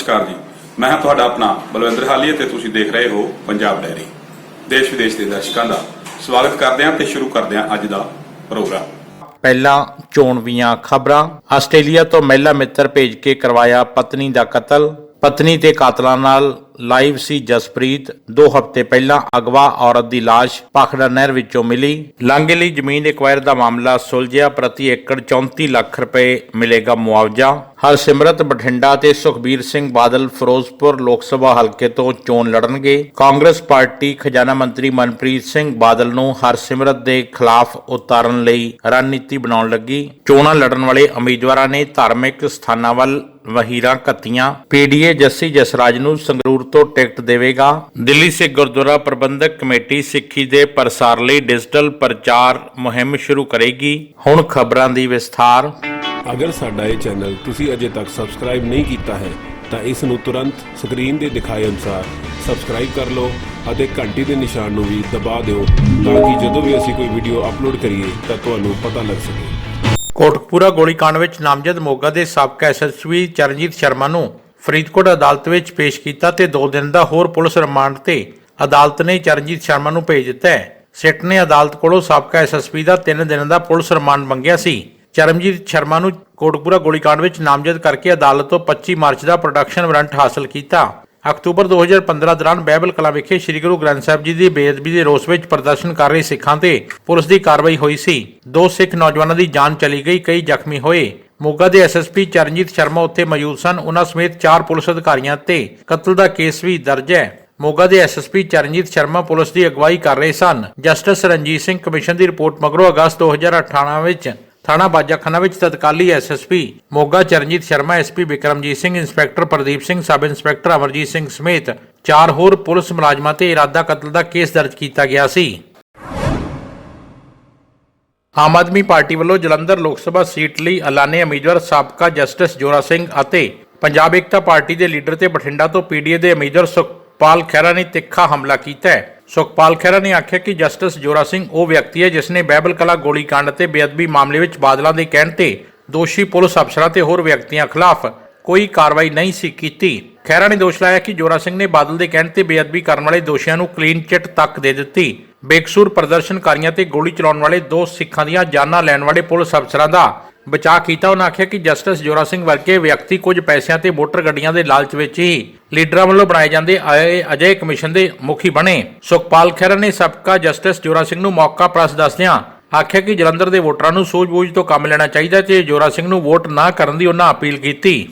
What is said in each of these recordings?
ਨਮਸਕਾਰ ਜੀ। ਮੈਂ ਹਾਂ ਤੁਹਾਡਾ ਆਪਣਾ ਬਲਵਿੰਦਰ ਹਾਲੀਆ ਤੇ ਤੁਸੀਂ ਦੇਖ ਰਹੇ ਹੋ ਪੰਜਾਬ ਡੈਰੀ। ਦੇਸ਼ ਵਿਦੇਸ਼ ਦੇ ਦਰਸ਼ਕਾਂ ਦਾ ਸਵਾਗਤ ਕਰਦੇ ਹਾਂ ਤੇ ਸ਼ੁਰੂ ਕਰਦੇ ਹਾਂ ਅੱਜ ਦਾ ਪ੍ਰੋਗਰਾਮ। ਪਹਿਲਾਂ ਚੋਣਵੀਆਂ ਖਬਰਾਂ। ਆਸਟ੍ਰੇਲੀਆ ਤੋਂ ਮਹਿਲਾ ਮਿੱਤਰ ਭੇਜ ਕੇ ਕਰਵਾਇਆ ਪਤਨੀ ਦਾ ਕਤਲ। ਪਤਨੀ ਤੇ ਕਾਤਲਾਂ ਨਾਲ ਲਾਈਵ ਸੀ ਜਸਪ੍ਰੀਤ। ਦੋ ਹਫ਼ਤੇ ਪਹਿਲਾਂ ਅਗਵਾ ਔਰਤ ਦੀ ਲਾਸ਼ ਪਾਖੜਾ ਨਹਿਰ ਵਿੱਚੋਂ ਮਿਲੀ। ਲਾਂਘੇ ਲਈ ਜ਼ਮੀਨ ਐਕਵਾਇਰ ਦਾ ਮਾਮਲਾ ਸੁਲਝਿਆ। ਪ੍ਰਤੀ ਏਕੜ 34 ਲੱਖ ਰੁਪਏ ਮਿਲੇਗਾ ਮੁਆਵਜ਼ਾ। ਹਰਸਿਮਰਤ ਬਠਿੰਡਾ ਤੇ ਸੁਖਬੀਰ ਸਿੰਘ ਬਾਦਲ ਫਿਰੋਜ਼ਪੁਰ ਲੋਕ ਸਭਾ ਹਲਕੇ ਤੋਂ ਚੋਣ ਲੜਨਗੇ। ਕਾਂਗਰਸ ਪਾਰਟੀ ਖਜ਼ਾਨਾ ਮੰਤਰੀ ਮਨਪ੍ਰੀਤ ਸਿੰਘ ਬਾਦਲ ਨੂੰ ਹਰਸਿਮਰਤ ਦੇ ਖਿਲਾਫ ਉਤਾਰਨ ਲਈ ਰਣਨੀਤੀ ਬਣਾਉਣ ਲੱਗੀ। ਚੋਣਾਂ ਲੜਨ ਵਾਲੇ ਉਮੀਦਵਾਰਾਂ ਨੇ ਧਾਰਮਿਕ ਸਥਾਨਾਂ ਵੱਲ ਵਹੀਰਾਂ ਕੱਤੀਆਂ। ਪੀਡੀਏ ਜੱਸੀ ਜਸਰਾਜ ਨੂੰ ਸੰਗਰੂਰ ਤੋਂ ਟਿਕਟ ਦੇਵੇਗਾ। ਦਿੱਲੀ ਸਿੱਖ ਗੁਰਦੁਆਰਾ ਪ੍ਰਬੰਧਕ ਕਮੇਟੀ ਸਿੱਖੀ ਦੇ ਪ੍ਰਸਾਰ ਲਈ ਡਿਜੀਟਲ ਪ੍ਰਚਾਰ ਮੁਹਿੰਮ ਸ਼ੁਰੂ ਕਰੇਗੀ। ਹੁਣ ਖਬਰਾਂ ਦੀ ਵਿਸਥਾਰ। ਅਗਰ ਸਾਡਾ ਇਹ ਚੈਨਲ ਤੁਸੀਂ ਅਜੇ ਤੱਕ ਸਬਸਕ੍ਰਾਈਬ ਨਹੀਂ ਕੀਤਾ ਹੈ, ਤਾਂ ਇਸ ਨੂੰ ਤੁਰੰਤ ਸਕਰੀਨ ਦੇ ਦਿਖਾਏ ਅਨੁਸਾਰ ਸਬਸਕ੍ਰਾਈਬ ਕਰ ਲਓ ਅਤੇ ਘੰਟੀ ਦੇ ਨਿਸ਼ਾਨ ਨੂੰ ਵੀ ਦਬਾ ਦਿਓ ਤਾਂ ਕਿ ਜਦੋਂ ਵੀ ਅਸੀਂ ਕੋਈ ਵੀਡੀਓ ਅਪਲੋਡ ਕਰੀਏ, ਤਾਂ ਤੁਹਾਨੂੰ ਪਤਾ ਲੱਗ ਸਕੇ। ਕੋਟਕਪੂਰਾ ਗੋਲੀकांड ਵਿੱਚ ਨਾਮਜ਼ਦ ਮੋਗਾ ਦੇ ਸਾਬਕਾ ਐਸਐਸਪੀ ਚਰਨਜੀਤ ਸ਼ਰਮਾ ਨੂੰ ਫਰੀਦਕੋਟ ਅਦਾਲਤ ਵਿੱਚ ਪੇਸ਼ ਕੀਤਾ ਤੇ 2 ਦਿਨ ਦਾ ਹੋਰ ਪੁਲਿਸ ਰਿਮਾਂਡ ਤੇ ਅਦਾਲਤ ਨੇ ਚਰਨਜੀਤ ਸ਼ਰਮਾ ਨੂੰ ਭੇਜ ਦਿੱਤਾ ਹੈ। ਸਿੱਟ ਨੇ ਅਦਾਲਤ ਕੋਲੋਂ ਸਾਬਕਾ ਐਸਐਸਪੀ ਦਾ 3 ਦਿਨ ਦਾ ਪੁਲਿਸ ਰਿਮਾਂਡ ਮੰਗਿਆ ਸੀ। ਚਰਨਜੀਤ ਸ਼ਰਮਾ ਨੂੰ ਕੋਟਕਪੂਰਾ ਗੋਲੀकांड ਵਿੱਚ ਨਾਮਜ਼ਦ ਕਰਕੇ ਅਦਾਲਤ ਤੋਂ 25 ਮਾਰਚ ਦਾ ਪ੍ਰੋਡਕਸ਼ਨ ਵਾਰੰਟ ਹਾਸਲ ਕੀਤਾ। ਅਕਤੂਬਰ 2015 ਦੌਰਾਨ ਬਾਈਬਲ ਕਲਾ ਵਿਖੇ ਸ੍ਰੀ ਗੁਰੂ ਗ੍ਰੰਥ ਸਾਹਿਬ ਜੀ ਦੀ ਬੇਅਦਬੀ ਦੇ ਰੋਸ ਵਿੱਚ ਪ੍ਰਦਰਸ਼ਨ ਕਰ ਰਹੇ ਸਿੱਖਾਂ ਤੇ ਪੁਲਿਸ ਦੀ ਕਾਰਵਾਈ ਹੋਈ ਸੀ। ਦੋ ਸਿੱਖ ਨੌਜਵਾਨਾਂ ਦੀ ਜਾਨ ਚਲੀ ਗਈ, ਕਈ ਜ਼ਖਮੀ ਹੋਏ। ਮੋਗਾ ਦੇ ਐਸਐਸਪੀ ਚਰਨਜੀਤ ਸ਼ਰਮਾ ਉੱਥੇ ਮੌਜੂਦ ਸਨ। ਉਹਨਾਂ ਸਮੇਤ ਚਾਰ ਪੁਲਿਸ ਅਧਿਕਾਰੀਆਂ ਤੇ ਕਤਲ ਦਾ ਕੇਸ ਵੀ ਦਰਜ ਹੈ। ਮੋਗਾ ਦੇ ਐਸਐਸਪੀ ਚਰਨਜੀਤ ਸ਼ਰਮਾ ਪੁਲਿਸ ਦੀ ਅਗਵਾਈ ਕਰ ਰਹੇ ਸਨ। ਜਸਟਿਸ ਰਣਜੀਤ ਸਿੰਘ ਕਮਿਸ਼ਨ ਦੀ ਰਿਪੋਰਟ ਮਗਰੋਂ ਅਗਸਤ 2018 ਵਿੱਚ ਥਾਣਾ ਬਾਜਾਖਾਨਾ ਵਿੱਚ ਤਤਕਾਲੀ SSP Moga Charanjit Sharma SP Vikramjit Singh, inspector Pradeep Singh, sub inspector Amarjit Singh ਸਮੇਤ ਚਾਰ ਹੋਰ ਪੁਲਿਸ ਮੁਲਾਜ਼ਮਾਂ ਤੇ ਇਰਾਦਾ ਕਤਲ ਦਾ ਕੇਸ ਦਰਜ ਕੀਤਾ ਗਿਆ ਸੀ। ਆਮ ਆਦਮੀ ਪਾਰਟੀ ਵੱਲੋਂ ਜਲੰਧਰ ਲੋਕ ਸਭਾ ਸੀਟ ਲਈ ਐਲਾਨੇ ਉਮੀਦਵਾਰ ਸਾਬਕਾ ਜਸਟਿਸ ਜੋਰਾ ਸਿੰਘ ਅਤੇ ਪੰਜਾਬ ਏਕਤਾ ਪਾਰਟੀ ਦੇ ਲੀਡਰ ਤੇ ਬਠਿੰਡਾ ਤੋਂ ਪੀਡੀਏ ਦੇ ਉਮੀਦਵਾਰ ਸੁਖਪਾਲ ਖਹਿਰਾ ਨੇ ਤਿੱਖਾ ਹਮਲਾ ਕੀਤਾ ਹੈ। ਸੁਖਪਾਲ ਖਹਿਰਾ ਨੇ ਆਖਿਆ ਕਿ ਜਸਟਿਸ ਜੋਰਾ ਸਿੰਘ ਉਹ ਵਿਅਕਤੀ ਹੈ ਜਿਸ ਨੇ ਬਾਈਬਲ ਕਲਾ ਗੋਲੀकांड ਤੇ ਬੇਅਦਬੀ ਮਾਮਲੇ ਵਿੱਚ ਬਾਦਲਾਂ ਦੇ ਕਹਿਣ ਤੇ ਦੋਸ਼ੀ ਪੁਲਿਸ ਅਫਸਰਾਂ ਤੇ ਹੋਰ ਵਿਅਕਤੀਆਂ ਖਿਲਾਫ ਕੋਈ ਕਾਰਵਾਈ ਨਹੀਂ ਸੀ ਕੀਤੀ। ਖਹਿਰਾ ਨੇ ਦੋਸ਼ ਲਾਇਆ ਕਿ ਜੋਰਾ ਸਿੰਘ ਨੇ ਬਾਦਲ ਦੇ ਕਹਿਣ ਤੇ ਬੇਅਦਬੀ ਕਰਨ ਵਾਲੇ ਦੋਸ਼ੀਆਂ ਨੂੰ ਕਲੀਨ ਚਿੱਟ ਤੱਕ ਦੇ ਦਿੱਤੀ। ਬੇਕਸੂਰ ਪ੍ਰਦਰਸ਼ਨਕਾਰੀਆਂ ਤੇ ਗੋਲੀ ਚਲਾਉਣ ਵਾਲੇ ਦੋ ਸਿੱਖਾਂ ਦੀਆਂ ਜਾਨਾਂ ਲੈਣ ਵਾਲੇ ਪੁਲਿਸ ਅਫਸਰਾਂ ਦਾ ਬਚਾਅ ਕੀਤਾ। ਉਹਨਾਂ ਆਖਿਆ ਕਿ ਜਸਟਿਸ ਜੋਰਾ ਸਿੰਘ ਵਰਗੇ ਵਿਅਕਤੀ ਕੁਝ ਪੈਸਿਆਂ ਤੇ ਮੋਟਰ ਗੱਡੀਆਂ ਦੇ ਲਾਲਚ ਵਿੱਚ ਹੀ ਲੀਡਰਾਂ ਵੱਲੋਂ ਬਣਾਏ ਜਾਂਦੇ ਆਏ ਅਜੇ ਕਮਿਸ਼ਨ ਦੇ ਮੁਖੀ ਬਣੇ। ਸੁਖਪਾਲ ਖਹਿਰਾ ਨੇ ਸਬਕਾ ਜਸਟਿਸ ਜੋਰਾ ਸਿੰਘ ਨੂੰ ਮੌਕਾ ਪ੍ਰਸ ਦੱਸਦਿਆਂ ਆਖਿਆ ਕਿ ਜਲੰਧਰ ਦੇ ਵੋਟਰਾਂ ਨੂੰ ਸੂਝ-ਬੂਝ ਤੋਂ ਕੰਮ ਲੈਣਾ ਚਾਹੀਦਾ ਤੇ ਜੋਰਾ ਸਿੰਘ ਨੂੰ ਵੋਟ ਨਾ ਕਰਨ ਦੀ ਉਹਨਾਂ ਅਪੀਲ ਕੀਤੀ।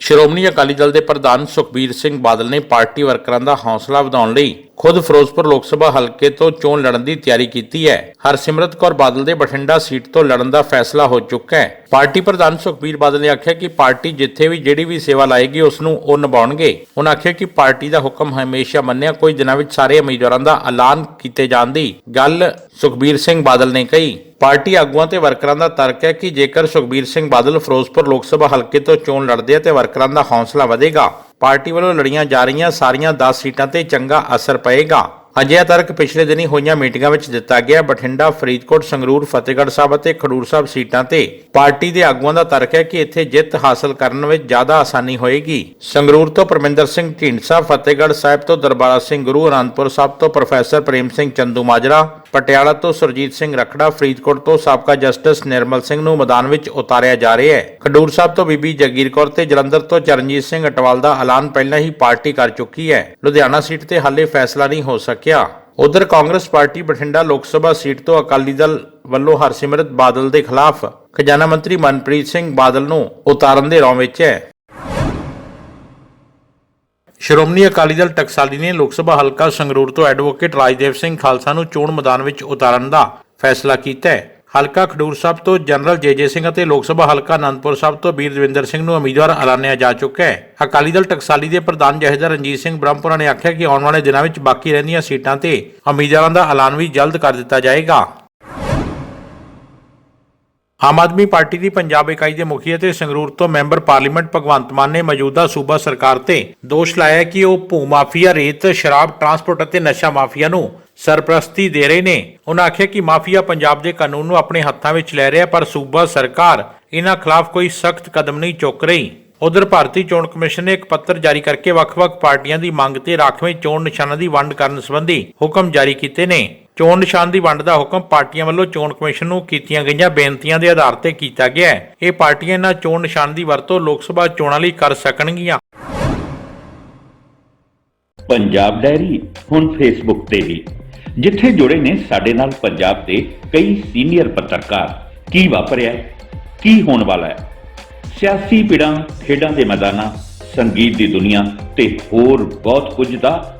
ਸ਼੍ਰੋਮਣੀ ਅਕਾਲੀ ਦਲ ਦੇ ਪ੍ਰਧਾਨ ਸੁਖਬੀਰ ਸਿੰਘ ਬਾਦਲ ਨੇ ਪਾਰਟੀ ਵਰਕਰਾਂ ਦਾ ਹੌਸਲਾ ਵਧਾਉਣ ਲਈ ਖੁਦ ਫਿਰੋਜ਼ਪੁਰ ਲੋਕ ਸਭਾ ਹਲਕੇ ਤੋਂ ਚੋਣ ਲੜਨ ਦੀ ਤਿਆਰੀ ਕੀਤੀ ਹੈ। ਹਰਸਿਮਰਤ ਕੌਰ ਬਾਦਲ ਦੇ ਬਠਿੰਡਾ ਸੀਟ ਤੋਂ ਲੜਨ ਦਾ ਫੈਸਲਾ ਹੋ ਚੁੱਕਾ ਹੈ। ਪਾਰਟੀ ਪ੍ਰਧਾਨ ਸੁਖਬੀਰ ਬਾਦਲ ਨੇ ਆਖਿਆ ਕਿ ਪਾਰਟੀ ਜਿੱਥੇ ਵੀ ਜਿਹੜੀ ਵੀ ਸੇਵਾ ਲਾਏਗੀ, ਉਸ ਨੂੰ ਉਹ ਨਿਭਾਉਣਗੇ। ਉਹਨਾਂ ਆਖਿਆ ਕਿ ਪਾਰਟੀ ਦਾ ਹੁਕਮ ਹਮੇਸ਼ਾ ਮੰਨਿਆ, ਕੋਈ ਦਿਨਾਂ ਵਿੱਚ ਸਾਰੇ ਉਮੀਦਵਾਰਾਂ ਦਾ ਐਲਾਨ ਕੀਤੇ ਜਾਣ ਦੀ ਗੱਲ ਸੁਖਬੀਰ ਸਿੰਘ ਬਾਦਲ ਨੇ ਕਹੀ। ਪਾਰਟੀ ਆਗੂਆਂ ਤੇ ਵਰਕਰਾਂ ਦਾ ਤਰਕ ਹੈ ਕਿ ਜੇਕਰ ਸੁਖਬੀਰ ਸਿੰਘ ਬਾਦਲ ਫਿਰੋਜ਼ਪੁਰ ਲੋਕ ਸਭਾ ਹਲਕੇ ਤੋਂ ਚੋਣ ਲੜਦੇ ਆ ਤੇ ਵਰਕਰਾਂ ਦਾ ਹੌਸਲਾ ਵਧੇਗਾ ਪਾਰਟੀ ਵੱਲੋਂ ਲੜੀਆਂ ਜਾ ਰਹੀਆਂ ਸਾਰੀਆਂ 10 ਸੀਟਾਂ ਤੇ ਚੰਗਾ ਅਸਰ ਪਏਗਾ। ਅਜਿਹਾ ਤਰਕ ਪਿਛਲੇ ਦਿਨੀ ਹੋਈਆਂ ਮੀਟਿੰਗਾਂ ਵਿੱਚ ਦਿੱਤਾ ਗਿਆ। ਬਠਿੰਡਾ, ਫਰੀਦਕੋਟ, ਸੰਗਰੂਰ, ਫਤਿਹਗੜ੍ਹ ਸਾਹਿਬ ਅਤੇ ਖਡੂਰ ਸਾਹਿਬ ਸੀਟਾਂ ਤੇ ਪਾਰਟੀ ਦੇ ਆਗੂਆਂ ਦਾ ਤਰਕ ਹੈ ਕਿ ਇੱਥੇ ਜਿੱਤ ਹਾਸਲ ਕਰਨ ਵਿੱਚ ਜ਼ਿਆਦਾ ਆਸਾਨੀ ਹੋਏਗੀ। ਸੰਗਰੂਰ ਤੋਂ ਪਰਮਿੰਦਰ ਸਿੰਘ ਢੀਂਡਸਾ, ਫਤਿਹਗੜ੍ਹ ਸਾਹਿਬ ਤੋਂ ਦਰਬਾਰਾ ਸਿੰਘ ਗੁਰੂ, ਅਨੰਦਪੁਰ ਸਾਹਿਬ ਤੋਂ ਪ੍ਰੋਫੈਸਰ ਪ੍ਰੇਮ ਸਿੰਘ ਚੰਦੂ ਮਾਜਰਾ ਪਟਿਆਲਾ ਤੋਂ ਸੁਰਜੀਤ ਸਿੰਘ ਰਖੜਾ, ਫਰੀਦਕੋਟ ਤੋਂ ਸਾਬਕਾ ਜਸਟਿਸ ਨਿਰਮਲ ਸਿੰਘ ਨੂੰ ਮੈਦਾਨ ਵਿੱਚ ਉਤਾਰਿਆ ਜਾ ਰਿਹਾ ਹੈ। ਖਡੂਰ ਸਾਹਿਬ ਤੋਂ ਬੀਬੀ ਜਗੀਰ ਕੌਰ ਤੇ ਜਲੰਧਰ ਤੋਂ ਚਰਨਜੀਤ ਸਿੰਘ ਅਟਵਾਲ ਦਾ ਐਲਾਨ ਪਹਿਲਾਂ ਹੀ ਪਾਰਟੀ ਕਰ ਚੁੱਕੀ ਹੈ। ਲੁਧਿਆਣਾ ਸੀਟ ਤੇ ਹਾਲੇ ਫੈਸਲਾ ਨਹੀਂ ਹੋ ਸਕਿਆ। ਉਧਰ ਕਾਂਗਰਸ ਪਾਰਟੀ ਬਠਿੰਡਾ ਲੋਕ ਸਭਾ ਸੀਟ ਤੋਂ ਅਕਾਲੀ ਦਲ ਵੱਲੋਂ ਹਰਸਿਮਰਤ ਬਾਦਲ ਦੇ ਖਿਲਾਫ ਖਜ਼ਾਨਾ ਮੰਤਰੀ ਮਨਪ੍ਰੀਤ ਸਿੰਘ ਬਾਦਲ ਨੂੰ ਉਤਾਰਨ ਦੇ ਰੌਂ ਵਿੱਚ ਹੈ। ਸ਼੍ਰੋਮਣੀ ਅਕਾਲੀ ਦਲ ਟਕਸਾਲੀ ਨੇ ਲੋਕ ਸਭਾ ਹਲਕਾ ਸੰਗਰੂਰ ਤੋਂ ਐਡਵੋਕੇਟ ਰਾਜਦੇਵ ਸਿੰਘ ਖਾਲਸਾ ਨੂੰ ਚੋਣ ਮੈਦਾਨ ਵਿੱਚ ਉਤਾਰਨ ਦਾ ਫੈਸਲਾ ਕੀਤਾ ਹੈ। ਹਲਕਾ ਖਡੂਰ ਸਾਹਿਬ ਤੋਂ ਜਨਰਲ ਜੇਜੇ ਸਿੰਘ ਅਤੇ ਲੋਕ ਸਭਾ ਹਲਕਾ ਅਨੰਦਪੁਰ ਸਾਹਿਬ ਤੋਂ ਵੀਰ ਦਵਿੰਦਰ ਸਿੰਘ ਨੂੰ ਉਮੀਦਵਾਰ ਐਲਾਨਿਆ ਜਾ ਚੁੱਕਾ ਹੈ। ਅਕਾਲੀ ਦਲ ਟਕਸਾਲੀ ਦੇ ਪ੍ਰਧਾਨ ਜਹੇਦਾਰ ਰਣਜੀਤ ਸਿੰਘ ਬ੍ਰਹਮਪੁਰਾ ਨੇ ਆਖਿਆ ਕਿ ਆਉਣ ਵਾਲੇ ਦਿਨਾਂ ਵਿੱਚ ਬਾਕੀ ਰਹਿੰਦੀਆਂ ਸੀਟਾਂ ਤੇ ਉਮੀਦਵਾਰਾਂ ਦਾ ਐਲਾਨ ਵੀ ਜਲਦ ਕਰ ਦਿੱਤਾ ਜਾਏਗਾ। ਆਮ ਆਦਮੀ ਪਾਰਟੀ ਦੀ ਪੰਜਾਬ ਇਕਾਈ ਦੇ ਮੁਖੀ ਅਤੇ ਸੰਗਰੂਰ ਤੋਂ ਮੈਂਬਰ ਪਾਰਲੀਮੈਂਟ ਭਗਵੰਤ ਮਾਨ ਨੇ ਮੌਜੂਦਾ ਸੂਬਾ ਸਰਕਾਰ ਤੇ ਦੋਸ਼ ਲਾਇਆ ਕਿ ਉਹ ਭੂ ਮਾਫੀਆ ਰੇਤ, ਸ਼ਰਾਬ, ਟਰਾਂਸਪੋਰਟ ਅਤੇ ਨਸ਼ਾ ਮਾਫੀਆ ਨੂੰ ਸਰਪ੍ਰਸਤੀ ਦੇ ਰਹੇ ਨੇ। ਉਹਨਾਂ ਆਖਿਆ ਕਿ ਮਾਫੀਆ ਪੰਜਾਬ ਦੇ ਕਾਨੂੰਨ ਨੂੰ ਆਪਣੇ ਹੱਥਾਂ ਵਿੱਚ ਲੈ ਰਿਹਾ, ਪਰ ਸੂਬਾ ਸਰਕਾਰ ਇਹਨਾਂ ਖਿਲਾਫ ਕੋਈ ਸਖਤ ਕਦਮ ਨਹੀਂ ਚੁੱਕ ਰਹੀ। ਉਧਰ ਭਾਰਤੀ ਚੋਣ ਕਮਿਸ਼ਨ ਨੇ ਇੱਕ ਪੱਤਰ ਜਾਰੀ ਕਰਕੇ ਵੱਖ-ਵੱਖ ਪਾਰਟੀਆਂ ਦੀ ਮੰਗ ਤੇ ਰਾਖਵੇਂ ਚੋਣ ਨਿਸ਼ਾਨਾਂ ਦੀ ਵੰਡ ਕਰਨ ਸੰਬੰਧੀ ਹੁਕਮ ਜਾਰੀ ਕੀਤੇ ਨੇ। ਚੋਣ ਨਿਸ਼ਾਨ ਦੀ ਵੰਡ ਦਾ ਹੁਕਮ ਪਾਰਟੀਆਂ ਵੱਲੋਂ ਚੋਣ ਕਮਿਸ਼ਨ ਨੂੰ ਕੀਤੀਆਂ ਗਈਆਂ ਬੇਨਤੀਆਂ ਦੇ ਆਧਾਰ ਤੇ ਕੀਤਾ ਗਿਆ ਹੈ। ਇਹ ਪਾਰਟੀਆਂ ਇਹਨਾਂ ਚੋਣ ਨਿਸ਼ਾਨ ਦੀ ਵਰਤੋਂ ਲੋਕ ਸਭਾ ਚੋਣਾਂ ਲਈ ਕਰ ਸਕਣਗੀਆਂ। ਪੰਜਾਬ ਡਾਇਰੀ, ਹੁਣ ਫੇਸਬੁੱਕ ਤੇ ਵੀ। ਜਿੱਥੇ ਜੁੜੇ ਨੇ ਸਾਡੇ ਨਾਲ ਪੰਜਾਬ ਦੇ ਕਈ ਸੀਨੀਅਰ ਪੱਤਰਕਾਰ। ਕੀ ਵਾਪਰਿਆ ਕੀ ਹੋਣ ਵਾਲਾ ਹੈ? ਸਿਆਸੀ ਪਿੜਾਂ ਖੇਡਾਂ ਦੇ ਮੈਦਾਨਾਂ, ਸੰਗੀਤ ਦੀ ਦੁਨੀਆ ਤੇ ਹੋਰ ਬਹੁਤ ਕੁਝ ਦਾ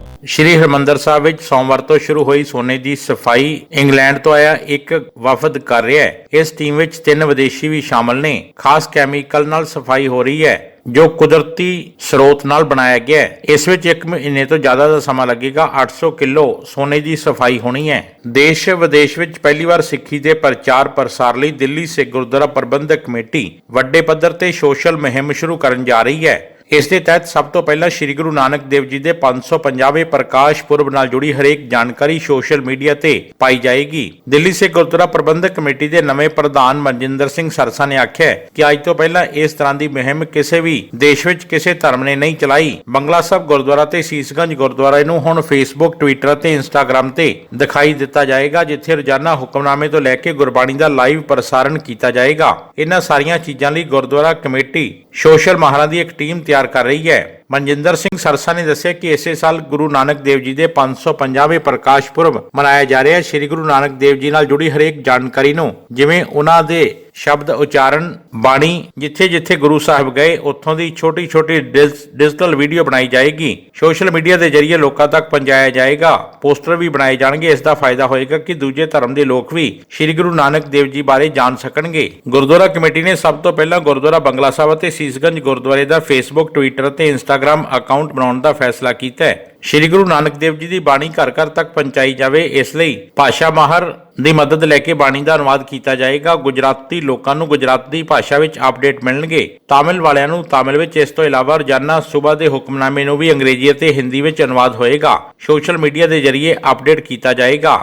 ਸ਼੍ਰੀ ਹਰਮੰਦਰ ਸਾਹਿਬ ਵਿੱਚ ਸੋਮਵਾਰ ਤੋਂ ਸ਼ੁਰੂ ਹੋਈ ਸੋਨੇ ਦੀ ਸਫ਼ਾਈ ਇੰਗਲੈਂਡ ਤੋਂ ਆਇਆ, ਇੱਕ ਵਫਦ ਕਰ ਰਿਹਾ ਹੈ। ਇਸ ਟੀਮ ਵਿੱਚ ਤਿੰਨ ਵਿਦੇਸ਼ੀ ਵੀ ਸ਼ਾਮਲ ਨੇ। ਖਾਸ ਕੈਮੀਕਲ ਨਾਲ ਸਫ਼ਾਈ ਹੋ ਰਹੀ ਹੈ, ਜੋ ਕੁਦਰਤੀ ਸਰੋਤ ਨਾਲ ਬਣਾਇਆ ਗਿਆ ਹੈ। ਇਸ ਵਿੱਚ ਇੱਕ ਮਹੀਨੇ ਤੋਂ ਜ਼ਿਆਦਾ ਦਾ ਸਮਾਂ ਲੱਗੇਗਾ। 800 ਕਿਲੋ ਸੋਨੇ ਦੀ ਸਫ਼ਾਈ ਹੋਣੀ ਹੈ। ਦੇਸ਼ ਵਿਦੇਸ਼ ਵਿੱਚ ਪਹਿਲੀ ਵਾਰ ਸਿੱਖੀ ਦੇ ਪ੍ਰਚਾਰ ਪ੍ਰਸਾਰ ਲਈ ਦਿੱਲੀ ਸਿੱਖ ਗੁਰਦੁਆਰਾ ਪ੍ਰਬੰਧਕ ਕਮੇਟੀ ਵੱਡੇ ਪੱਧਰ ਤੇ ਸੋਸ਼ਲ ਮੁਹਿੰਮ ਸ਼ੁਰੂ ਕਰਨ ਜਾ ਰਹੀ ਹੈ। ਇਸ ਦੇ ਤਹਿਤ ਸਭ ਤੋਂ ਪਹਿਲਾਂ ਸ੍ਰੀ ਗੁਰੂ ਨਾਨਕ ਦੇਵ ਜੀ ਦੇ 550ਵੇਂ ਪ੍ਰਕਾਸ਼ ਪੁਰਬ ਨਾਲ ਜੁੜੀ ਹਰੇਕ ਜਾਣਕਾਰੀ ਸੋਸ਼ਲ ਮੀਡੀਆ ਤੇ ਪਾਈ ਜਾਏਗੀ। ਦਿੱਲੀ ਸੇ ਗੁਰਦੁਆਰਾ ਪ੍ਰਬੰਧਕ ਕਮੇਟੀ ਦੇ ਨਵੇਂ ਪ੍ਰਧਾਨ ਮਨਜਿੰਦਰ ਸਿੰਘ ਸਰਸਾ ਨੇ ਆਖਿਆ ਕਿ ਅੱਜ ਤੋਂ ਪਹਿਲਾਂ ਇਸ ਤਰ੍ਹਾਂ ਦੀ ਮੁਹਿੰਮ ਕਿਸੇ ਵੀ ਦੇਸ਼ ਵਿੱਚ ਕਿਸੇ ਧਰਮ ਨੇ ਨਹੀਂ ਚਲਾਈ। ਬੰਗਲਾ ਸਾਹਿਬ ਗੁਰਦੁਆਰਾ ਤੇ ਸੀਸਗੰਜ ਗੁਰਦੁਆਰਾ ਨੂੰ ਹੁਣ ਫੇਸਬੁੱਕ ਟਵਿੱਟਰ ਤੇ ਇੰਸਟਾਗ੍ਰam ਤੇ ਦਿਖਾਈ ਦਿੱਤਾ ਜਾਏਗਾ, ਜਿੱਥੇ ਰੋਜ਼ਾਨਾ ਹੁਕਮਨਾਮੇ ਤੋਂ ਲੈ ਕੇ ਗੁਰਬਾਣੀ ਦਾ ਲਾਈਵ ਪ੍ਰਸਾਰਣ ਕੀਤਾ ਜਾਏਗਾ। ਇਹਨਾਂ ਸਾਰੀਆਂ ਚੀਜ਼ਾਂ ਲਈ ਗੁਰਦੁਆਰਾ ਕਮੇਟੀ, ਸੋਸ਼ਲ ਮਾਹਰਾਂ ਦੀ ਇੱਕ ਟੀਮ ਤਿਆਰ ਕਰ ਰਹੀ ਹੈ। ਮਨਜਿੰਦਰ ਸਿੰਘ ਸਰਸਾ ਨੇ ਦੱਸਿਆ ਕਿ ਇਸੇ ਸਾਲ ਗੁਰੂ ਨਾਨਕ ਦੇਵ ਜੀ ਦੇ 550ਵੇਂ ਪ੍ਰਕਾਸ਼ ਪੁਰਬ ਮਨਾਇਆ ਜਾ ਰਿਹਾ ਹੈ। ਸ੍ਰੀ ਗੁਰੂ ਨਾਨਕ ਦੇਵ ਜੀ ਨਾਲ ਜੁੜੀ ਹਰੇਕ ਜਾਣਕਾਰੀ ਨੂੰ, ਜਿਵੇਂ ਉਹਨਾਂ ਦੇ ਸ਼ਬਦ ਉਚਾਰਨ ਬਾਣੀ ਜਿੱਥੇ ਜਿੱਥੇ ਗੁਰੂ ਸਾਹਿਬ ਗਏ, ਉੱਥੋਂ ਦੀ ਛੋਟੀ ਛੋਟੀ ਡਿਜੀਟਲ ਵੀਡੀਓ ਬਣਾਈ ਜਾਏਗੀ। ਸੋਸ਼ਲ ਮੀਡੀਆ ਦੇ ਜ਼ਰੀਏ ਲੋਕਾਂ ਤੱਕ ਪਹੁੰਚਾਇਆ ਜਾਏਗਾ। ਪੋਸਟਰ ਵੀ ਬਣਾਏ ਜਾਣਗੇ। ਇਸ ਦਾ ਫਾਇਦਾ ਹੋਏਗਾ ਕਿ ਦੂਜੇ ਧਰਮ ਦੇ ਲੋਕ ਵੀ ਸ੍ਰੀ ਗੁਰੂ ਨਾਨਕ ਦੇਵ ਜੀ ਬਾਰੇ ਜਾਣ ਸਕਣਗੇ। ਗੁਰਦੁਆਰਾ ਕਮੇਟੀ ਨੇ ਸਭ ਤੋਂ ਪਹਿਲਾਂ ਗੁਰਦੁਆਰਾ ਬੰਗਲਾ ਸਾਹਿਬ ਅਤੇ ਸੀਸਗੰਜ ਗੁਰਦੁਆਰੇ ਦਾ ਫੇਸਬੁੱਕ ਟਵਿੱਟਰ ਅਤੇ ਇੰਸਟਾਗ੍ਰam ਅਕਾਊਂਟ ਬਣਾਉਣ ਦਾ ਫੈਸਲਾ ਕੀਤਾ ਹੈ। ਸ੍ਰੀ ਗੁਰੂ ਨਾਨਕ ਦੇਵ ਜੀ ਦੀ ਬਾਣੀ ਘਰ ਘਰ ਤੱਕ ਪਹੁੰਚਾਈ ਜਾਵੇ, ਇਸ ਲਈ ਭਾਸ਼ਾ ਮਾਹਰ ਦੀ ਮਦਦ ਲੈ ਕੇ ਬਾਣੀ ਦਾ ਅਨੁਵਾਦ ਕੀਤਾ ਜਾਏਗਾ। ਗੁਜਰਾਤੀ ਲੋਕਾਂ ਨੂੰ ਗੁਜਰਾਤੀ ਭਾਸ਼ਾ ਵਿੱਚ ਅਪਡੇਟ ਮਿਲਣਗੇ। ਤਾਮਿਲ ਵਾਲਿਆਂ ਨੂੰ ਤਾਮਿਲ ਵਿੱਚ, ਇਸ ਤੋਂ ਇਲਾਵਾ ਰੋਜ਼ਾਨਾ ਸਵੇਰ ਦੇ ਹੁਕਮਨਾਮੇ ਨੂੰ ਵੀ ਅੰਗਰੇਜ਼ੀ ਅਤੇ ਹਿੰਦੀ ਵਿੱਚ ਅਨੁਵਾਦ ਹੋਏਗਾ। ਸੋਸ਼ਲ ਮੀਡੀਆ ਦੇ ਜ਼ਰੀਏ ਅਪਡੇਟ ਕੀਤਾ ਜਾਏਗਾ।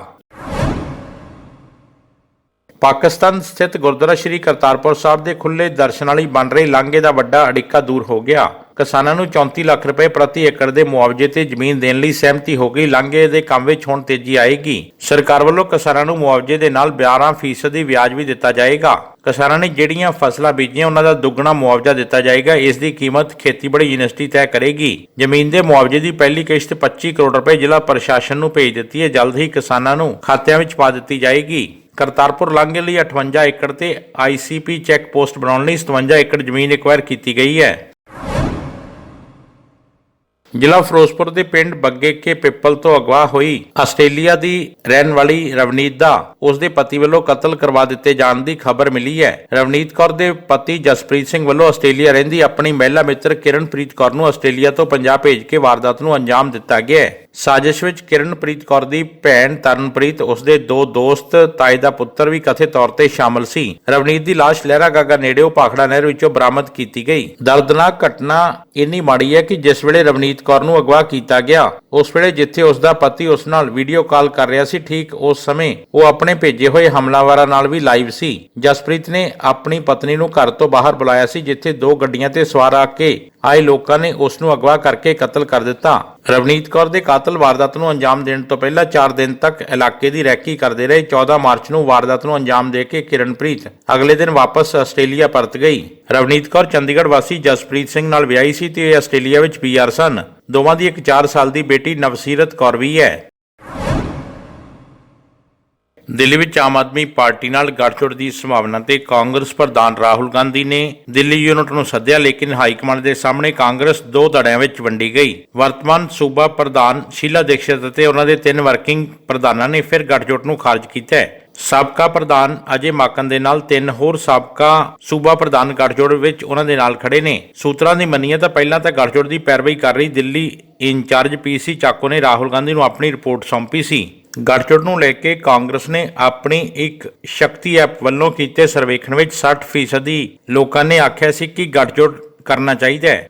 ਪਾਕਿਸਤਾਨ ਸਥਿਤ ਗੁਰਦੁਆਰਾ ਸ਼੍ਰੀ ਕਰਤਾਰਪੁਰ ਸਾਹਿਬ ਦੇ ਖੁੱਲੇ ਦਰਸ਼ਨ ਵਾਲੀ ਬਣ ਰਹੇ ਲਾਂਘੇ ਦਾ ਵੱਡਾ ਅੜਿੱਕਾ ਦੂਰ ਹੋ ਗਿਆ। ਕਿਸਾਨਾਂ ਨੂੰ 34 ਲੱਖ ਰੁਪਏ ਪ੍ਰਤੀ ਏਕੜ ਦੇ ਮੁਆਵਜ਼ੇ ਤੇ ਜ਼ਮੀਨ ਦੇਣ ਲਈ ਸਹਿਮਤੀ ਹੋ ਗਈ। ਲਾਂਘੇ ਦੇ ਕੰਮ ਵਿੱਚ ਹੁਣ ਤੇਜ਼ੀ ਆਏਗੀ। ਸਰਕਾਰ ਵੱਲੋਂ ਕਿਸਾਨਾਂ ਨੂੰ ਮੁਆਵਜ਼ੇ ਦੇ ਨਾਲ 12% ਦੀ ਵਿਆਜ ਵੀ ਦਿੱਤਾ ਜਾਏਗਾ। ਕਿਸਾਨਾਂ ਨੇ ਜਿਹੜੀਆਂ ਫਸਲਾਂ ਬੀਜੀਆਂ, ਉਹਨਾਂ ਦਾ ਦੁੱਗਣਾ ਮੁਆਵਜ਼ਾ ਦਿੱਤਾ ਜਾਏਗਾ। ਇਸ ਦੀ ਕੀਮਤ ਖੇਤੀਬਾੜੀ ਯੂਨੀਵਰਸਿਟੀ ਤੈਅ ਕਰੇਗੀ। ਜ਼ਮੀਨ ਦੇ ਮੁਆਵਜ਼ੇ ਦੀ ਪਹਿਲੀ ਕਿਸ਼ਤ 25 ਕਰੋੜ ਰੁਪਏ ਜ਼ਿਲ੍ਹਾ ਪ੍ਰਸ਼ਾਸਨ ਨੂੰ ਭੇਜ ਦਿੱਤੀ ਹੈ। ਜਲਦ ਹੀ ਕਿਸਾਨਾਂ ਨੂੰ ਖਾਤਿਆਂ ਵਿੱਚ ਪਾ ਦਿੱਤੀ ਜਾਏਗੀ। ਕਰਤਾਰਪੁਰ ਲਾਂਘੇ ਲਈ 58 ਏਕੜ ਤੇ ਆਈਸੀਪੀ ਚੈੱਕ ਪੋਸਟ ਬਣਾਉਣ ਲਈ 57 ਏਕੜ ਜ਼ਮੀਨ ਐਕਵਾਇਰ ਕੀਤੀ ਗਈ ਹੈ। ਜ਼ਿਲ੍ਹਾ ਫਿਰੋਜ਼ਪੁਰ ਦੇ ਪਿੰਡ ਬੱਗੇ ਕੇ ਪਿੱਪਲ ਤੋਂ ਅਗਵਾ ਹੋਈ ਆਸਟ੍ਰੇਲੀਆ ਦੀ ਰਹਿਣ ਵਾਲੀ ਰਵਨੀਤ ਦਾ, ਉਸ ਦੇ ਪਤੀ ਵੱਲੋਂ ਕਤਲ ਕਰਵਾ ਦਿੱਤੇ ਜਾਣ ਦੀ ਖਬਰ ਮਿਲੀ ਹੈ। ਰਵਨੀਤ ਕੌਰ ਦੇ ਪਤੀ ਜਸਪ੍ਰੀਤ ਸਿੰਘ ਵੱਲੋਂ ਆਸਟ੍ਰੇਲੀਆ ਰਹਿੰਦੀ ਆਪਣੀ ਮਹਿਲਾ ਮਿੱਤਰ ਕਿਰਨਪ੍ਰੀਤ ਕੌਰ ਨੂੰ ਆਸਟ੍ਰੇਲੀਆ ਤੋਂ ਪੰਜਾਬ ਭੇਜ ਕੇ ਵਾਰਦਾਤ ਨੂੰ ਅੰਜਾਮ ਦਿੱਤਾ ਗਿਆ ਹੈ। ਸਾਜ਼ਿਸ਼ ਵਿੱਚ ਕਿਰਨਪ੍ਰੀਤ ਕੌਰ ਦੀ ਭੈਣ ਤਰਨਪ੍ਰੀਤ ਉਸ ਦੇ ਦੋ ਦੋਸਤ, ਤਾਏ ਦਾ ਪੁੱਤਰ ਵੀ ਕਥਿਤ ਤੌਰ ਤੇ ਸ਼ਾਮਲ ਸੀ। ਰਵਨੀਤ ਦੀ ਲਾਸ਼ ਲਹਿਰਾ ਗਾਗਾ ਨੇੜਿਓਂ ਪਾਖੜਾ ਨਹਿਰ ਵਿੱਚੋਂ ਬਰਾਮਦ ਕੀਤੀ ਗਈ। ਦਰਦਨਾਕ ਘਟਨਾ ਇੰਨੀ ਮਾੜੀ ਹੈ ਕਿ ਜਿਸ ਵੇਲੇ ਰਵਨੀਤ ਕੌਰ ਨੂੰ ਅਗਵਾ ਕੀਤਾ ਗਿਆ, ਉਸ ਵੇਲੇ ਜਿੱਥੇ ਉਸ ਦਾ ਪਤੀ ਉਸ ਨਾਲ ਵੀਡੀਓ ਕਾਲ ਕਰ ਰਿਹਾ ਸੀ, ਠੀਕ ਉਸ ਸਮੇਂ ਉਹ ਆਪਣੇ ਭੇਜੇ ਹੋਏ ਹਮਲਾਵਰਾਂ ਨਾਲ ਵੀ ਲਾਈਵ ਸੀ। ਜਸਪ੍ਰੀਤ ਨੇ ਆਪਣੀ ਪਤਨੀ ਨੂੰ ਘਰ ਤੋਂ ਬਾਹਰ ਬੁਲਾਇਆ ਸੀ, ਜਿੱਥੇ ਦੋ ਗੱਡੀਆਂ ਤੇ ਸਵਾਰ ਆ ਕੇ ਆਏ ਲੋਕਾਂ ਨੇ ਉਸ ਨੂੰ ਅਗਵਾ ਕਰਕੇ ਕਤਲ ਕਰ ਦਿੱਤਾ। ਰਵਨੀਤ ਕੌਰ ਦੇ ਕਾਤਲ ਵਾਰਦਾਤ ਨੂੰ ਅੰਜਾਮ ਦੇਣ ਤੋਂ ਪਹਿਲਾਂ 4 ਦਿਨ ਤੱਕ ਇਲਾਕੇ ਦੀ ਰੈਕੀ ਕਰਦੇ ਰਹੇ। 14 ਮਾਰਚ ਨੂੰ ਵਾਰਦਾਤ ਨੂੰ ਅੰਜਾਮ ਦੇ ਕੇ ਕਿਰਨਪ੍ਰੀਤ ਅਗਲੇ ਦਿਨ ਵਾਪਸ ਆਸਟ੍ਰੇਲੀਆ ਪਰਤ ਗਈ। ਰਵਨੀਤ ਕੌਰ ਚੰਡੀਗੜ੍ਹ ਵਾਸੀ ਜਸਪ੍ਰੀਤ ਸਿੰਘ ਨਾਲ ਵਿਆਹੀ ਸੀ ਤੇ ਇਹ ਆਸਟ੍ਰੇਲੀਆ ਵਿੱਚ ਪੀਆਰ ਸਨ। ਦੋਵਾਂ ਦੀ ਇੱਕ 4 ਸਾਲ ਦੀ ਬੇਟੀ ਨਵਸੀਰਤ ਕੌਰ ਵੀ ਹੈ। ਦਿੱਲੀ ਵਿੱਚ ਆਮ ਆਦਮੀ ਪਾਰਟੀ ਨਾਲ ਗੱਠਜੋੜ ਦੀ ਸੰਭਾਵਨਾ ਤੇ ਕਾਂਗਰਸ ਪ੍ਰਧਾਨ ਰਾਹੁਲ ਗਾਂਧੀ ਨੇ ਦਿੱਲੀ ਯੂਨਿਟ ਨੂੰ ਸੱਦਿਆ, ਲੇਕਿਨ ਹਾਈ ਕਮਾਂਡ ਦੇ ਸਾਹਮਣੇ ਕਾਂਗਰਸ ਦੋ ਧੜਿਆਂ ਵਿੱਚ ਵੰਡੀ ਗਈ। ਵਰਤਮਾਨ ਸੂਬਾ ਪ੍ਰਧਾਨ ਸ਼ੀਲਾ ਦੀਕਸ਼ਿਤ ਅਤੇ ਉਹਨਾਂ ਦੇ ਤਿੰਨ ਵਰਕਿੰਗ ਪ੍ਰਧਾਨਾਂ ਨੇ ਫਿਰ ਗੱਠਜੋੜ ਨੂੰ ਖਾਰਜ ਕੀਤਾ ਹੈ। ਸਾਬਕਾ ਪ੍ਰਧਾਨ ਅਜੇ ਮਾਕਨ ਦੇ ਨਾਲ ਤਿੰਨ ਹੋਰ ਸਾਬਕਾ ਸੂਬਾ ਪ੍ਰਧਾਨ ਗੱਠਜੋੜ ਵਿੱਚ ਉਹਨਾਂ ਦੇ ਨਾਲ ਖੜੇ ਨੇ। ਸੂਤਰਾਂ ਦੀ ਮੰਨੀਏ ਤਾਂ ਪਹਿਲਾਂ ਤਾਂ ਗੱਠਜੋੜ ਦੀ ਪੈਰਵਾਈ ਕਰ ਰਹੀ ਦਿੱਲੀ ਇੰਚਾਰਜ ਪੀਸੀ ਚਾਕੋ ਨੇ ਰਾਹੁਲ ਗਾਂਧੀ ਨੂੰ ਆਪਣੀ ਰਿਪੋਰਟ ਸੌਂਪੀ ਸੀ। ਗੱਠਜੋੜ ਨੂੰ ਲੈ ਕੇ ਕਾਂਗਰਸ ਨੇ ਆਪਣੀ ਇੱਕ ਸ਼ਕਤੀ ਐਪ ਵੱਲੋਂ ਕੀਤੇ ਸਰਵੇਖਣ ਵਿੱਚ 60% ਦੀ ਲੋਕਾਂ ਨੇ ਆਖਿਆ ਸੀ ਕਿ ਗੱਠਜੋੜ ਕਰਨਾ ਚਾਹੀਦਾ ਹੈ।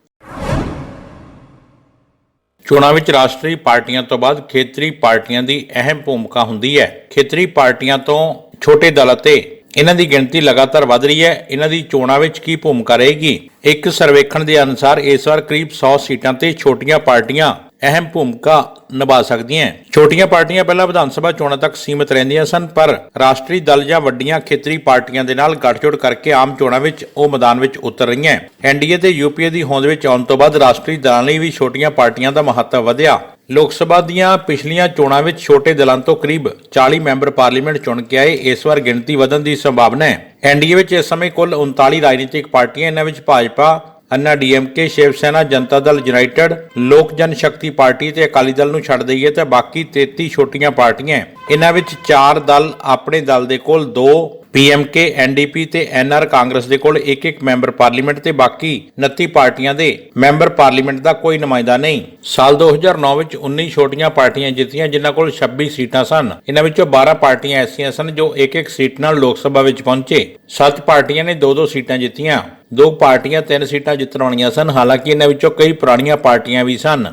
ਚੋਣਾਂ ਵਿੱਚ ਰਾਸ਼ਟਰੀ ਪਾਰਟੀਆਂ ਤੋਂ ਬਾਅਦ ਖੇਤਰੀ ਪਾਰਟੀਆਂ ਦੀ ਅਹਿਮ ਭੂਮਿਕਾ ਹੁੰਦੀ ਹੈ। ਖੇਤਰੀ ਪਾਰਟੀਆਂ ਤੋਂ ਛੋਟੇ ਦਲ ਅਤੇ ਇਹਨਾਂ ਦੀ ਗਿਣਤੀ ਲਗਾਤਾਰ ਵਧ ਰਹੀ ਹੈ। ਇਹਨਾਂ ਦੀ ਚੋਣਾਂ ਵਿੱਚ ਕੀ ਭੂਮਿਕਾ ਰਹੇਗੀ? ਇੱਕ ਸਰਵੇਖਣ ਦੇ ਅਨੁਸਾਰ ਇਸ ਵਾਰ ਕਰੀਬ 100 ਸੀਟਾਂ ਤੇ ਛੋਟੀਆਂ ਪਾਰਟੀਆਂ ਅਹਿਮ ਭੂਮਿਕਾ ਨਿਭਾ ਸਕਦੀਆਂ ਛੋਟੀਆਂ ਪਾਰਟੀਆਂ ਪਹਿਲਾਂ ਵਿਧਾਨ ਸਭਾ ਚੋਣਾਂ ਤੱਕ ਸੀਮਿਤ ਰਹਿੰਦੀਆਂ ਸਨ, ਪਰ ਰਾਸ਼ਟਰੀ ਦਲ ਜਾਂ ਵੱਡੀਆਂ ਖੇਤਰੀ ਪਾਰਟੀਆਂ ਦੇ ਨਾਲ ਗੱਠਜੋੜ ਕਰਕੇ ਆਮ ਚੋਣਾਂ ਵਿੱਚ ਉਹ ਮੈਦਾਨ ਵਿੱਚ ਉਤਰ ਰਹੀਆਂ ਐਨਡੀਏ ਤੇ ਯੂਪੀਏ ਦੀ ਹੋਂਦ ਵਿੱਚ ਆਉਣ ਤੋਂ ਬਾਅਦ ਰਾਸ਼ਟਰੀ ਦਲਾਂ ਲਈ ਵੀ ਛੋਟੀਆਂ ਪਾਰਟੀਆਂ ਦਾ ਮਹੱਤਵ ਵਧਿਆ। ਲੋਕ ਸਭਾ ਦੀਆਂ ਪਿਛਲੀਆਂ ਚੋਣਾਂ ਵਿੱਚ ਛੋਟੇ ਦਲਾਂ ਤੋਂ ਕਰੀਬ 40 ਮੈਂਬਰ ਪਾਰਲੀਮੈਂਟ ਚੁਣ ਕੇ ਆਏ, ਇਸ ਵਾਰ ਗਿਣਤੀ ਵਧਣ ਦੀ ਸੰਭਾਵਨਾ ਹੈ। ਐਨਡੀਏ ਵਿੱਚ ਇਸ ਸਮੇਂ ਕੁੱਲ 39 ਰਾਜਨੀਤਿਕ ਪਾਰਟੀਆਂ, ਇਹਨਾਂ ਵਿੱਚ ਭਾਜਪਾ ਅੰਨਾ ਡੀਐਮਕੇ ਸ਼ਿਵ ਸੈਨਾ ਜਨਤਾ ਦਲ, ਯੂਨਾਈਟਿਡ, ਲੋਕ ਜਨ ਸ਼ਕਤੀ ਪਾਰਟੀ ਤੇ ਅਕਾਲੀ ਦਲ ਨੂੰ ਛੱਡ ਦਈਏ ਤਾਂ ਬਾਕੀ 33 ਛੋਟੀਆਂ ਪਾਰਟੀਆਂ ਇਹਨਾਂ ਵਿੱਚ ਚਾਰ ਦਲ ਆਪਣੇ ਦਲ ਦੇ ਕੋਲ, ਦੋ ਪੀਐਮਕੇ ਐਨਡੀਪੀ ਤੇ ਐਨਆਰ ਕਾਂਗਰਸ ਦੇ ਕੋਲ ਇੱਕ ਇੱਕ ਮੈਂਬਰ ਪਾਰਲੀਮੈਂਟ ਤੇ ਬਾਕੀ 29 ਪਾਰਟੀਆਂ ਦੇ ਮੈਂਬਰ ਪਾਰਲੀਮੈਂਟ ਦਾ ਕੋਈ ਨੁਮਾਇੰਦਾ ਨਹੀਂ। ਸਾਲ 2009 ਵਿੱਚ 19 ਛੋਟੀਆਂ ਪਾਰਟੀਆਂ ਜਿੱਤੀਆਂ, ਜਿਨ੍ਹਾਂ ਕੋਲ 26 ਸੀਟਾਂ ਸਨ। ਇਹਨਾਂ ਵਿੱਚੋਂ 12 ਪਾਰਟੀਆਂ ਐਸੀਆਂ ਸਨ ਜੋ ਇੱਕ ਇੱਕ ਸੀਟ ਨਾਲ ਲੋਕ ਸਭਾ ਵਿੱਚ ਪਹੁੰਚੇ। 7 ਪਾਰਟੀਆਂ ਨੇ 2-2 ਸੀਟਾਂ ਜਿੱਤੀਆਂ। ਦੋ ਪਾਰਟੀਆਂ ਤਿੰਨ ਸੀਟਾਂ ਜਿੱਤਣ ਵਾਲੀਆਂ ਸਨ। ਹਾਲਾਂਕਿ ਇਹਨਾਂ ਵਿੱਚੋਂ ਕਈ ਪੁਰਾਣੀਆਂ ਪਾਰਟੀਆਂ ਵੀ ਸਨ।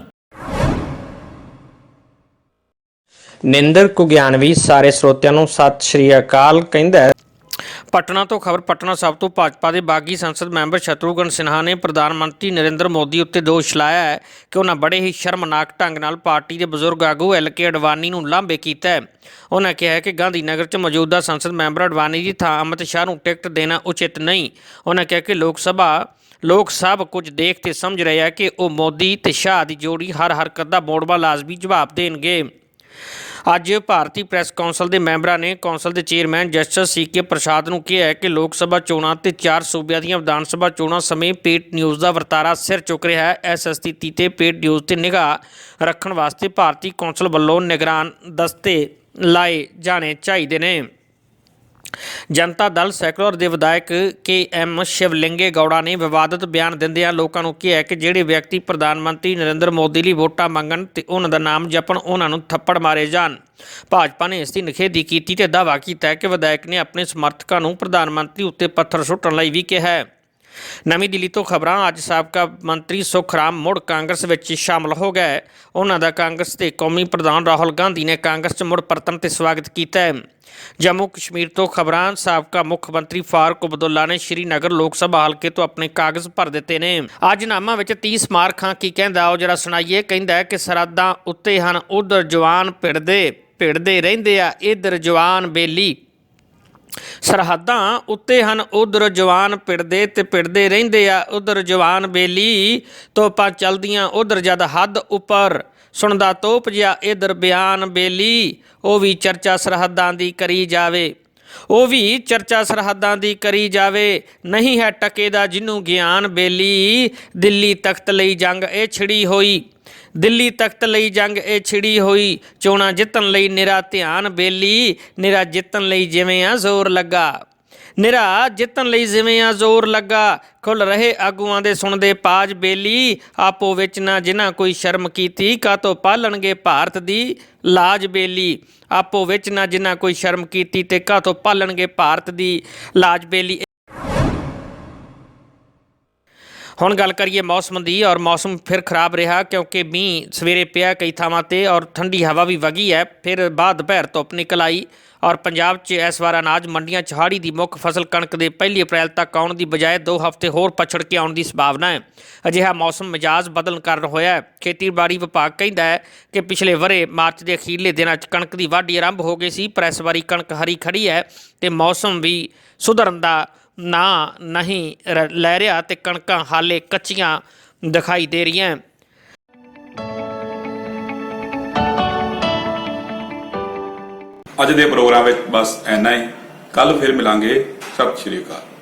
ਨਿੰਦਰ ਕੁਗਿਆਨਵੀ ਸਾਰੇ ਸਰੋਤਿਆਂ ਨੂੰ ਸਤਿ ਸ਼੍ਰੀ ਅਕਾਲ ਕਹਿੰਦਾ ਹੈ। ਪਟਨਾ ਤੋਂ ਖਬਰ, ਪਟਨਾ ਸਾਹਿਬ ਤੋਂ ਭਾਜਪਾ ਦੇ ਬਾਗੀ ਸੰਸਦ ਮੈਂਬਰ ਸ਼ਤਰੂਘਨ ਸਿਨਹਾ ਨੇ ਪ੍ਰਧਾਨ ਮੰਤਰੀ ਨਰਿੰਦਰ ਮੋਦੀ ਉੱਤੇ ਦੋਸ਼ ਲਾਇਆ ਹੈ ਕਿ ਉਹਨਾਂ ਬੜੇ ਹੀ ਸ਼ਰਮਨਾਕ ਢੰਗ ਨਾਲ ਪਾਰਟੀ ਦੇ ਬਜ਼ੁਰਗ ਆਗੂ ਐਲ ਕੇ ਅਡਵਾਨੀ ਨੂੰ ਲਾਂਭੇ ਕੀਤਾ ਹੈ। ਉਹਨਾਂ ਕਿਹਾ ਕਿ ਗਾਂਧੀ ਨਗਰ 'ਚ ਮੌਜੂਦਾ ਸੰਸਦ ਮੈਂਬਰ ਅਡਵਾਨੀ ਦੀ ਥਾਂ ਅਮਿਤ ਸ਼ਾਹ ਨੂੰ ਟਿਕਟ ਦੇਣਾ ਉਚਿਤ ਨਹੀਂ। ਉਹਨਾਂ ਕਿਹਾ ਕਿ ਲੋਕ ਸਭਾ, ਲੋਕ ਸਭ ਕੁਝ ਦੇਖ ਤੇ ਸਮਝ ਰਹੇ ਆ ਕਿ ਉਹ ਮੋਦੀ ਤੇ ਸ਼ਾਹ ਦੀ ਜੋੜੀ ਹਰ ਹਰਕਤ ਦਾ ਮੋੜਵਾ ਲਾਜ਼ਮੀ ਜਵਾਬ ਦੇਣਗੇ। ਅੱਜ ਭਾਰਤੀ ਪ੍ਰੈਸ ਕੌਂਸਲ ਦੇ ਮੈਂਬਰਾਂ ਨੇ ਕੌਂਸਲ ਦੇ ਚੇਅਰਮੈਨ ਜਸਟਿਸ ਸੀਕੇ ਪ੍ਰਸਾਦ ਨੂੰ ਕਿਹਾ ਹੈ ਕਿ ਲੋਕ ਸਭਾ ਚੋਣਾਂ ਤੇ ਚਾਰ ਸੂਬਿਆਂ ਦੀਆਂ ਵਿਧਾਨ ਸਭਾ ਚੋਣਾਂ ਸਮੇਂ ਪੇਡ ਨਿਊਜ਼ ਦਾ ਵਰਤਾਰਾ ਸਿਰ ਚੁੱਕ ਰਿਹਾ ਹੈ। ਇਸ ਸਥਿਤੀ ਤੇ ਪੇਡ ਨਿਊਜ਼ ਤੇ ਨਿਗਾਹ ਰੱਖਣ ਵਾਸਤੇ ਭਾਰਤੀ ਕੌਂਸਲ ਵੱਲੋਂ ਨਿਗਰਾਨ ਦਸਤੇ ਲਾਏ ਜਾਣੇ ਚਾਹੀਦੇ ਨੇ। ਜਨਤਾ ਦਲ ਸੈਕੂਲਰ ਦੇ ਵਿਧਾਇਕ ਕੇ ਐਮ ਸ਼ਿਵਲਿੰਗੇ ਗੌੜਾ ਨੇ ਵਿਵਾਦਤ ਬਿਆਨ ਦਿੰਦਿਆਂ ਲੋਕਾਂ ਨੂੰ ਕਿਹਾ ਕਿ ਜਿਹੜੇ ਵਿਅਕਤੀ ਪ੍ਰਧਾਨ ਮੰਤਰੀ ਨਰਿੰਦਰ ਮੋਦੀ ਲਈ ਵੋਟਾਂ ਮੰਗਣ ਤੇ ਉਹਨਾਂ ਦਾ ਨਾਮ ਜਪਣ, ਉਹਨਾਂ ਨੂੰ ਥੱਪੜ ਮਾਰੇ ਜਾਣ। ਭਾਜਪਾ ਨੇ ਇਸ ਦੀ ਨਿਖੇਧੀ ਕੀਤੀ ਤੇ ਦਾਅਵਾ ਕੀਤਾ ਕਿ ਵਿਧਾਇਕ ਨੇ ਆਪਣੇ ਸਮਰਥਕਾਂ ਨੂੰ ਪ੍ਰਧਾਨ ਮੰਤਰੀ ਉੱਤੇ ਪੱਥਰ ਸੁੱਟਣ ਲਈ ਵੀ ਕਿਹਾ ਹੈ। ਨਵੀਂ ਦਿੱਲੀ ਤੋਂ ਖਬਰਾਂ, ਅੱਜ ਸਾਬਕਾ ਮੰਤਰੀ ਸੁਖਰਾਮ ਮੁੜ ਕਾਂਗਰਸ ਵਿੱਚ ਸ਼ਾਮਲ ਹੋ ਗਏ ਉਹਨਾਂ ਦਾ ਕਾਂਗਰਸ ਦੇ ਕੌਮੀ ਪ੍ਰਧਾਨ ਰਾਹੁਲ ਗਾਂਧੀ ਨੇ ਕਾਂਗਰਸ 'ਚ ਮੁੜ ਪਰਤਣ ਤੇ ਸਵਾਗਤ ਕੀਤਾ ਹੈ। ਜੰਮੂ ਕਸ਼ਮੀਰ ਤੋਂ ਖਬਰਾਂ, ਸਾਬਕਾ ਮੁੱਖ ਮੰਤਰੀ ਫਾਰੂਕ ਅਬਦੁੱਲਾ ਨੇ ਸ਼੍ਰੀਨਗਰ ਲੋਕ ਸਭਾ ਹਲਕੇ ਤੋਂ ਆਪਣੇ ਕਾਗਜ਼ ਭਰ ਦਿੱਤੇ ਨੇ। ਅੱਜ ਨਾਮਾ ਵਿੱਚ 30 ਸਮਾਰਕਾਂ ਕੀ ਕਹਿੰਦਾ, ਉਹ ਜਿਹੜਾ ਸੁਣਾਈਏ। ਕਹਿੰਦਾ ਹੈ ਕਿ ਸਰਹੱਦਾਂ ਉੱਤੇ ਹਨ, ਉਧਰ ਜਵਾਨ ਭਿੜਦੇ ਭਿੜਦੇ ਰਹਿੰਦੇ ਆ, ਇਧਰ ਜਵਾਨ ਬੇਲੀ। ਸਰਹੱਦਾਂ ਉੱਤੇ ਹਨ, ਉਧਰ ਜਵਾਨ ਪਿੜਦੇ ਤੇ ਪਿੜਦੇ ਰਹਿੰਦੇ ਆ, ਉਧਰ ਜਵਾਨ ਬੇਲੀ ਤੋਪਾਂ ਚਲਦੀਆਂ, ਉਧਰ ਜਦ ਹੱਦ ਉੱਪਰ ਸੁਣਦਾ ਤੋਪ ਜਿਹਾ, ਇਧਰ ਬਿਆਨ ਬੇਲੀ, ਉਹ ਵੀ ਚਰਚਾ ਸਰਹੱਦਾਂ ਦੀ ਕਰੀ ਜਾਵੇ। ਉਹ ਵੀ ਚਰਚਾ ਸਰਹੱਦਾਂ ਦੀ ਕਰੀ ਜਾਵੇ, ਨਹੀਂ ਹੈ ਟਕੇ ਦਾ ਜਿਹਨੂੰ ਗਿਆਨ ਬੇਲੀ, ਦਿੱਲੀ ਤਖਤ ਲਈ ਜੰਗ ਇਹ ਛਿੜੀ ਹੋਈ। ਦਿੱਲੀ ਤਖਤ ਲਈ ਜੰਗ ਇਹ ਛਿੜੀ ਹੋਈ, ਚੋਣਾਂ ਜਿੱਤਣ ਲਈ ਨਿਰਾ ਧਿਆਨ ਬੇਲੀ, ਨਿਰਾ ਜਿੱਤਣ ਲਈ ਜਿਵੇਂ ਆ ਜ਼ੋਰ ਲੱਗਾ। ਨਿਰਾ ਜਿੱਤਣ ਲਈ ਜਿਵੇਂ ਆ ਜ਼ੋਰ ਲੱਗਾ ਖੁੱਲ ਰਹੇ ਆਗੂਆਂ ਦੇ ਸੁਣਦੇ ਪਾਜ ਬੇਲੀ, ਆਪੋ ਵਿੱਚ ਨਾ ਜਿਨ੍ਹਾਂ ਕੋਈ ਸ਼ਰਮ ਕੀਤੀ ਕਾਤੋਂ ਪਾਲਣਗੇ ਭਾਰਤ ਦੀ ਲਾਜ ਬੇਲੀ। ਆਪੋ ਵਿੱਚ ਨਾ ਜਿਨ੍ਹਾਂ ਕੋਈ ਸ਼ਰਮ ਕੀਤੀ ਤੇ ਕਾਤੋਂ ਪਾਲਣਗੇ ਭਾਰਤ ਦੀ ਲਾਜ ਬੇਲੀ ਹੁਣ ਗੱਲ ਕਰੀਏ ਮੌਸਮ ਦੀ ਔਰ ਮੌਸਮ ਫਿਰ ਖਰਾਬ ਰਿਹਾ ਕਿਉਂਕਿ ਮੀਂਹ ਸਵੇਰੇ ਪਿਆ ਕਈ ਥਾਵਾਂ ਤੇ ਔਰ ਠੰਡੀ ਹਵਾ ਵੀ ਵਗੀ ਹੈ। ਫਿਰ ਬਾਅਦ ਦੁਪਹਿਰ ਧੁੱਪ ਨਿਕਲ ਆਈ ਔਰ ਪੰਜਾਬ 'ਚ ਇਸ ਵਾਰ ਅਨਾਜ ਮੰਡੀਆਂ 'ਚ ਹਾੜੀ ਦੀ ਮੁੱਖ ਫਸਲ ਕਣਕ ਦੇ 1 ਅਪ੍ਰੈਲ ਤੱਕ ਆਉਣ ਦੀ ਬਜਾਏ 2 ਹਫ਼ਤੇ ਹੋਰ ਪਛੜ ਕੇ ਆਉਣ ਦੀ ਸੰਭਾਵਨਾ ਹੈ। ਅਜਿਹਾ ਮੌਸਮ ਮਿਜਾਜ਼ ਬਦਲਣ ਕਾਰਨ ਹੋਇਆ ਹੈ। ਖੇਤੀਬਾੜੀ ਵਿਭਾਗ ਕਹਿੰਦਾ ਹੈ ਕਿ ਪਿਛਲੇ ਵਰੇ ਮਾਰਚ ਦੇ ਅਖੀਰਲੇ ਦਿਨਾਂ 'ਚ ਕਣਕ ਦੀ ਵਾਢੀ ਆਰੰਭ ਹੋ ਗਈ ਸੀ, ਪਰ ਇਸ ਵਾਰੀ ਕਣਕ ਹਰੀ ਖੜੀ ਹੈ ਤੇ ਮੌਸਮ ਵੀ ਸੁਧਰਨ ਦਾ ਨਾ ਨਹੀਂ ਲੈ ਰਿਹਾ ਤੇ ਕਣਕਾਂ ਹਾਲੇ ਕੱਚੀਆਂ ਦਿਖਾਈ ਦੇ ਰਹੀਆਂ ਅੱਜ ਦੇ ਪ੍ਰੋਗਰਾਮ ਵਿੱਚ ਬਸ ਇੰਨਾ ਹੀ। ਕੱਲ ਫਿਰ ਮਿਲਾਂਗੇ। ਸਤਿ ਸ਼੍ਰੀ ਅਕਾਲ।